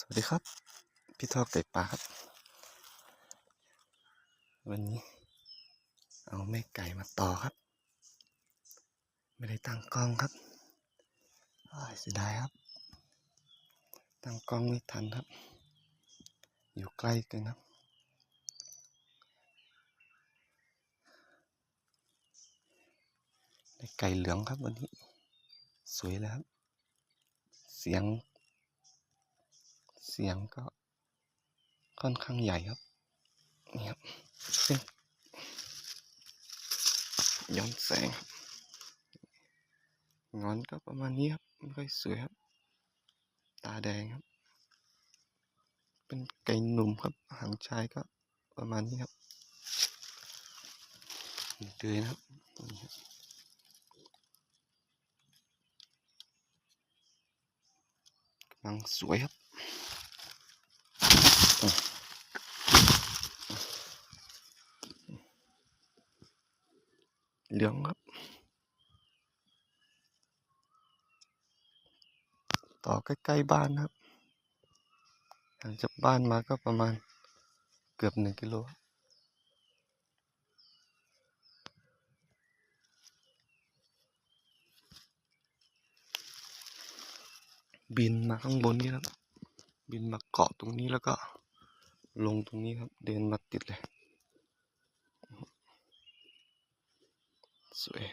สวัสดีครับ พี่ทอไก่ป่าครับ วันนี้ เอาแม่ไก่มาต่อครับ ไม่ได้ตั้งกล้องครับอ้าเสียดายครับ ตั้งกล้องไม่ทันครับ อยู่ใกล้เกันครับได้ไก่เหลืองครับวันนี้ สวยแล้วครับ เสียง สียงก็ค่อนข้างใหญ่ครับนี่ครับเป็นย้อนแสงครับงอนก็ประมาณนี้ครับไม่ค่อยสวยครับ ตาแดงครับ เป็นไก่หนุ่มครับหางชายก็ประมาณนี้ครับเดือยนะครับนี่ครับกำลังสวยครับ เหลืองครับ ต่อใกล้ๆบ้านครับห่างจากบ้านมาก็ประมาณเกือบหนึ่งกิโลบบินมาข้างบนนี่ครับ บินมาเกาะตรงนี้แล้วก็ลงตรงนี้ครับ เดินมาติดเลย สวย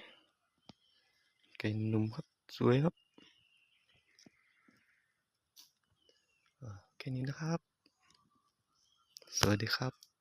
ไก่หนุ่มครับสวยครับอ่าแค่นี้นะครับ สวัสดีครับ